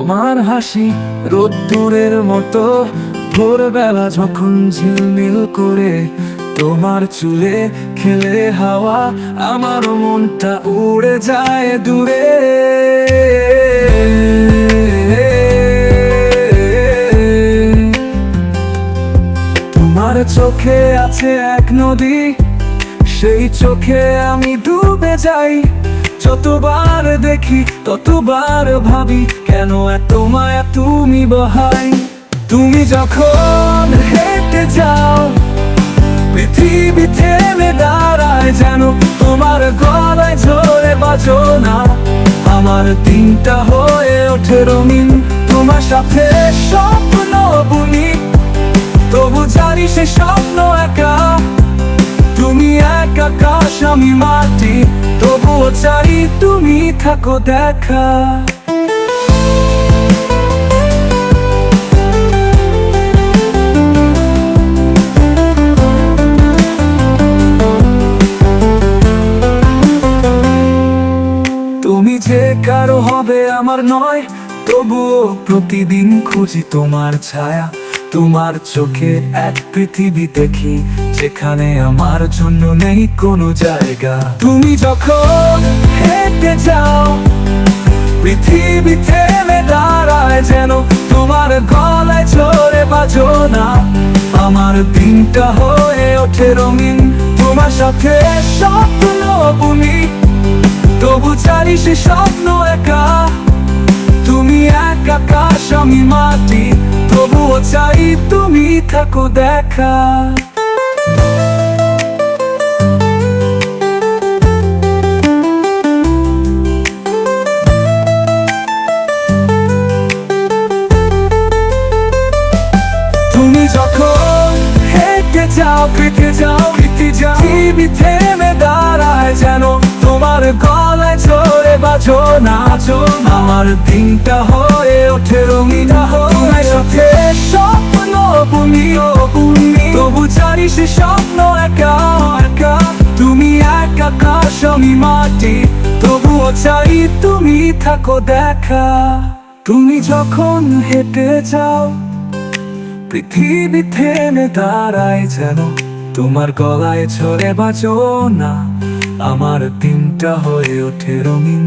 তোমার হাসি রোদ্দুরের মতো। ভোরবেলা যখন ঝিলমিল করে তোমার চুলে খেলে হাওয়া আমার মনটা উড়ে যায় দূরে। তোমার চোখে আছে এক নদী, সেই চোখে আমি ডুবে যাই। যতবার দেখি, ততবার ভাবি, কেন এত মায়া তুমি বহাই? তুমি যখন হেঁটে যাও, পৃথিবী থেমে দাঁড়ায় যেন তোমার গলায় ঝরে বাজো না আমার দিনটা হয়ে ওঠে রঙিন, তোমার সাথে স্বপ্ন বুনি। তবু জানি সে স্বপ্ন একা। তুমি এক আকাশ আমি মাটি তবুও চাই তুমি থাকো দেখা। তুমি যে কারও হবে আমার নয়, তবুও প্রতিদিন খুঁজি তোমার ছায়া। তোমার চোখে এক পৃথিবী দেখি যেখানে আমার জন্য নেই কোনো জায়গা। তুমি যখন হেঁটে যাও, পৃথিবী থেমে দাঁড়ায় যেন তোমার গলায় চড়ে বাজো না। আমার দিনটা হয়ে ওঠে রঙিন, তোমার সাথে স্বপ্ন বুনি। তবু চারি সে স্বপ্ন একা। তুমি এক আকাশ আমি মাটি, তবুও চাই তুমি থাকো দেখা। তুমি যখন হেঁটে যাও কেটে যাও কেটে যাও দাঁড়ায় যেন তোমার গলায় চড়ে বাজো নাচো। আমার দিনটা হয়ে ওঠে, রঙিনা তোমার তবু জানি সে স্বপ্ন একা একা তুমি এক আকাশ আমি মাটি? তবুও চাই তুমি থাকো দেখা। তুমি যখন হেঁটে যাও, পৃথিবী থেমে দাঁড়ায় যেন। তোমার গলায় ছড়ে বাজো না আমার দিনটা হয়ে ওঠে রঙিন।